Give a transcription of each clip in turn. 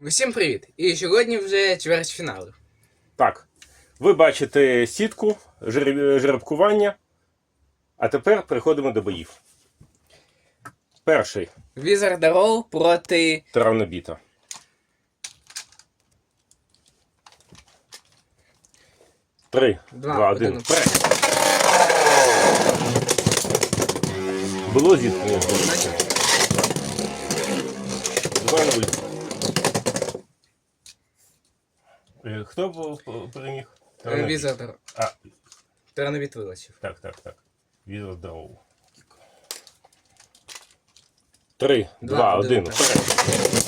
Усім привіт! І сьогодні вже чвертьфінали. Так, ви бачите сітку, жереб- жеребкування, а тепер переходимо до боїв. Перший Wizard Roll проти травнобіта. Три, Два, два, один, один. Вперед. Було зіткнення. Два нуль. Е, Хто був е, переміг? Травнобіт. Wizard А, Терновіт вилучив. Так, так, так. Віза здорову. Три, Два, два, один, один. Вперед.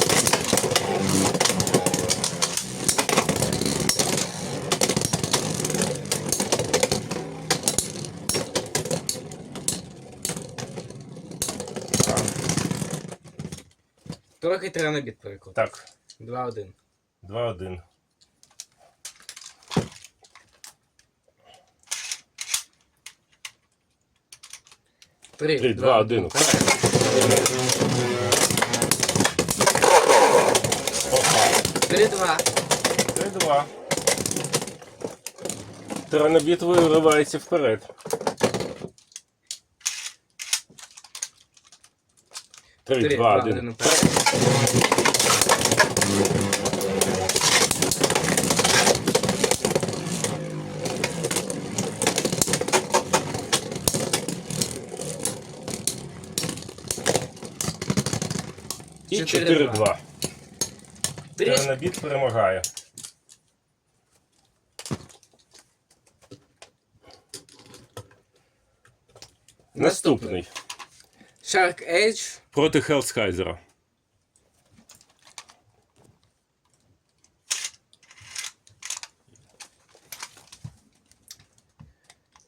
Так, Трохи терновіт перекрутив. Так, 2-1. два, один. Три, Три, два, один. Три-два. 3-2. Три, два. Тиранобіт виривається вперед. Три, Три, два, два, один. один, Вперед. І Чотири, 4-2. Трішки. Тиранобіт перемагає. Наступний. Shark Edge. Проти Хелскайзера.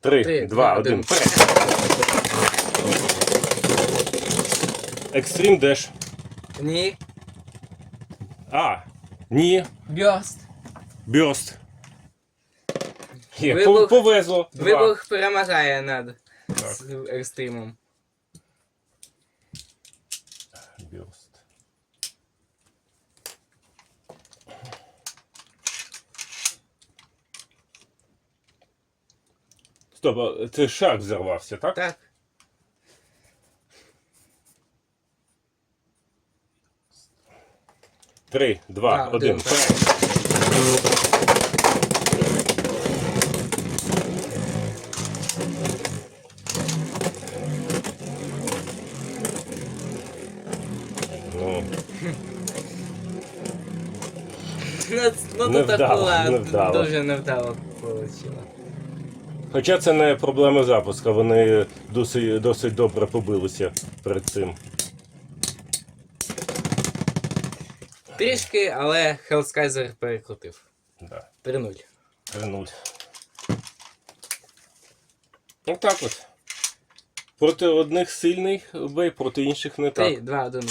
Три, Три, два, два, один. один. Екстрім деш. Ні. А. Ні. Бьорст. Бьост. Є, Вибух. пов- повезло. Два. Вибух перемагає над Так. з екстримом. Бьост. Стоп, а це шар взорвався, так? Так. Три, два, Два, один. один, Вперед. Ну, Ну, ну Не то так вдало, була не вдало. дуже невдало вийшло. Хоча це не проблема запуску, вони досить, досить добре побилися перед цим. Трішки, але Хелскайзер перекрутив. Да. 3-0. 3-0. Ну так от. Проти одних сильний бей, проти інших не 3, так. 2, 1.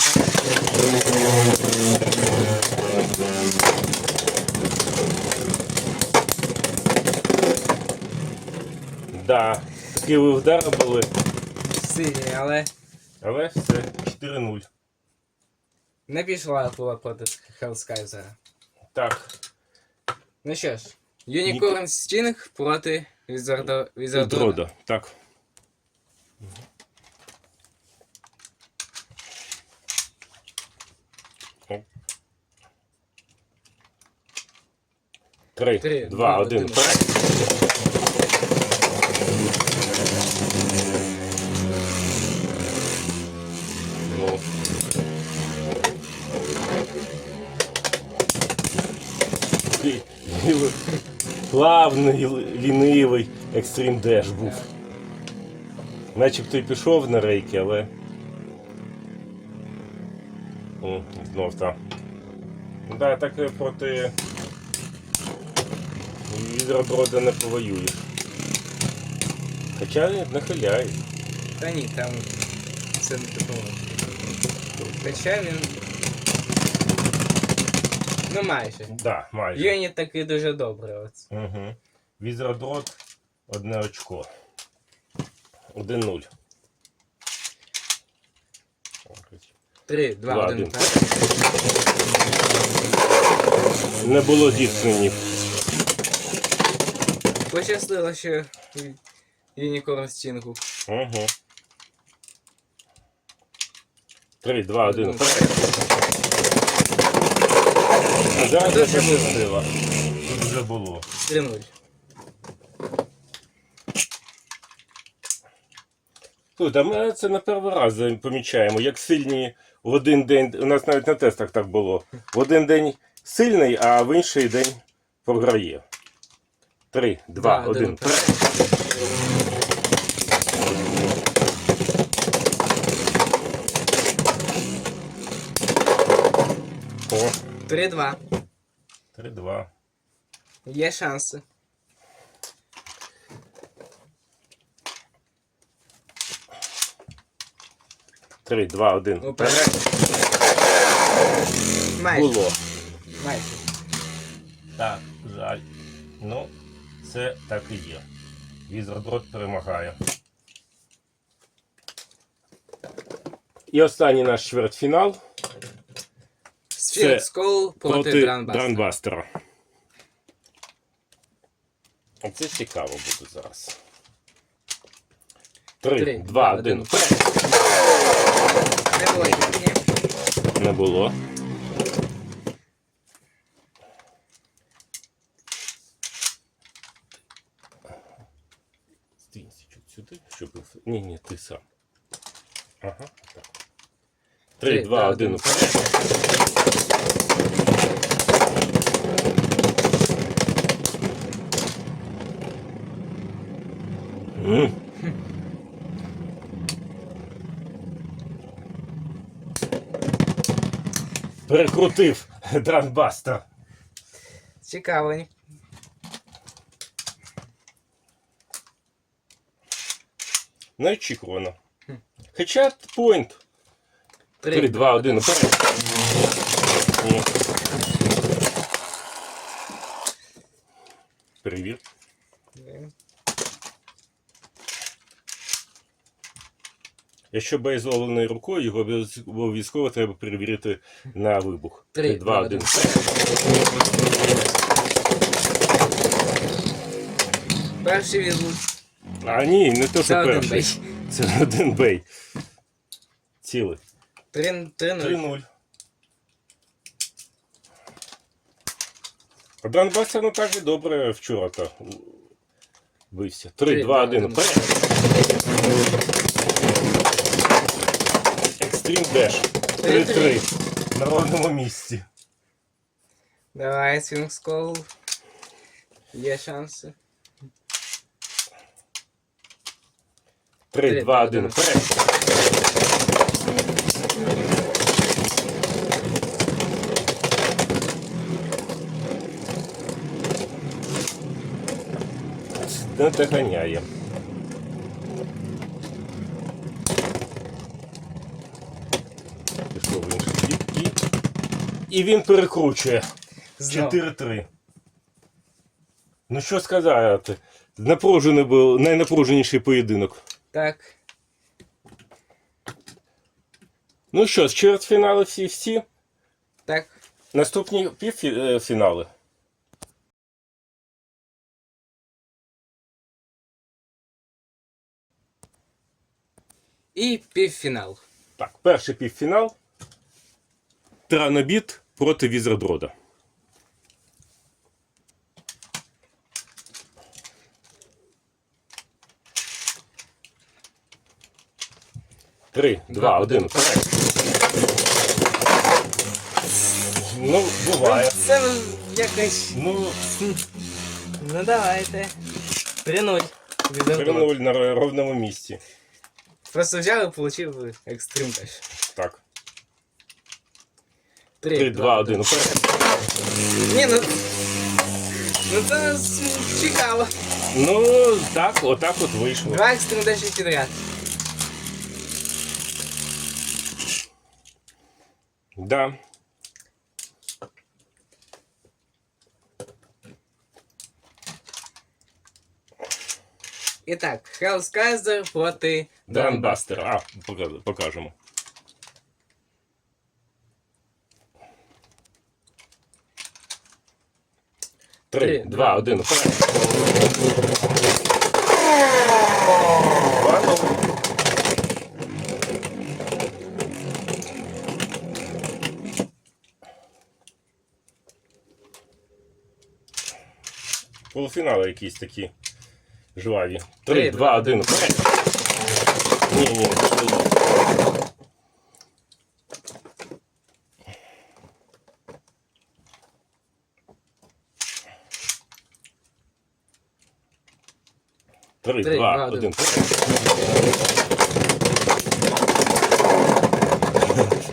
Да. Такі удари були, Сильні, але але все, 4-0. Не пішла була проти Хелскайзера. Так. Ну що ж, Unicorn Sting проти Wizard Wizard Дрода. Так. Три, Три, два, один. Вперед. Плавний, л- лінивий екстрім деш був. Начебто й пішов на рейки, але. М, Знов так. Да, так проти Відродрода не повоюєш. Хоча нахиляє. Та ні, там це не допоможе. Хоча він. Ну майже. Да, майже. Юні такий дуже добрий. Оце. Угу. Візрадрот, одне очко. 1-0. 3, 2, 1. Не було зіткненів. Пощастило, що Юнікорн стінку. Угу. 3, 2, 1. Жажда запустила. Тут вже було. Стрінули. Тут, а ми це на перший раз помічаємо, як сильні в один день, у нас навіть на тестах так було. В один день сильний, а в інший день програє. Три, два, один. Один, вперед. О, 3-2. три, два. Є шанси. Три, два, один. Вперед. Майже. Було. Майже. Так, жаль. Ну, це так і є. Візерброд перемагає. І останній наш чвертьфінал Сфінкс Кол проти. А це цікаво буде зараз. Три, два, один. Не було тільки. Не було. Чуть сюди, щоб. Ні, ні, ти сам. Ага, так. Три, Три, два, два, один. один. Вперед. М. Перекрутив Дранбастер. Цікаво. ні? Неочікувано. Хоча поінт. Три, 3, 2, 1. Вперед. Ні. Перевір. Якщо безоленою рукою, його обов'яз- обов'язково треба перевірити на вибух. Три, 2, два, 1. один. Перший відлуч. А ні, не то, що Це один перший. бей. Це один бей. Цілий. 3-0. 3-0. А Донбасер ну так же добре вчора то бився. 3, Три, 2, два, 1. один. Вперед. Екстрім Деш. 3-3. На ровному місці. Давай, Сфінкс Кол. Є шанси. 3, 2, 1. Вперед. Не доганяє. Пішло в інший бік і. І він перекручує. Знов. 4-3. Ну що сказати? Напружений був найнапруженіший поєдинок. Так. Ну що, з чвертьфінали всі всі. Так. Наступні півфінали. І півфінал. Так, перший півфінал. Транобіт проти Візерброда. Три, два, один, вперед. Ну, буває. Це якось. Ну, Ну давайте. 3-0. Відерблок. 3-0 на ровному місці. Просто взяв і получив екстрим теж. Так. 3, 3, 2, 1, вперед. Ні, ну. Ну це цікаво. Ну, так, отак от вийшло. Два екстрим деші підряд. Да. І так, Хелскайзер проти Дранбастер. А, покажемо. Три, два, один. Полуфінали якісь такі жваві. Три, два, один. Вперед. Ні, ні. Три, два, один.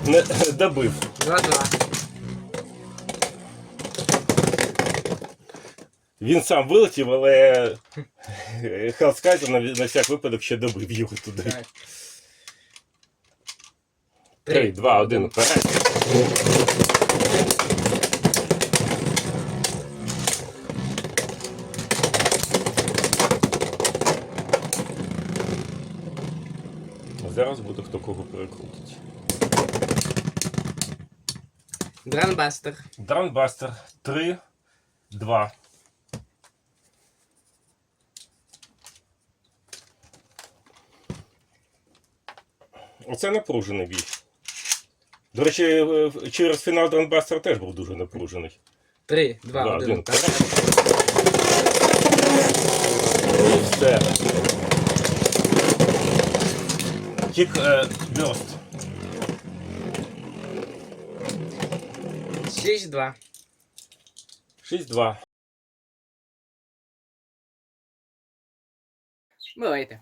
Не добив. Два-два. Він сам вилетів, але Хелскайзер на, на всяк випадок ще добив його туди. Так. Три, два, один, вперед. Зараз буде хто кого перекрутить. Дранбастер. Дранбастер 3, 2. Оце напружений бій. До речі, е, через фінал Дранбастер теж був дуже напружений. Три, два, Два, один. один. Так. І все. Кік е, бюст. Шість-два. 6-2. Бувайте.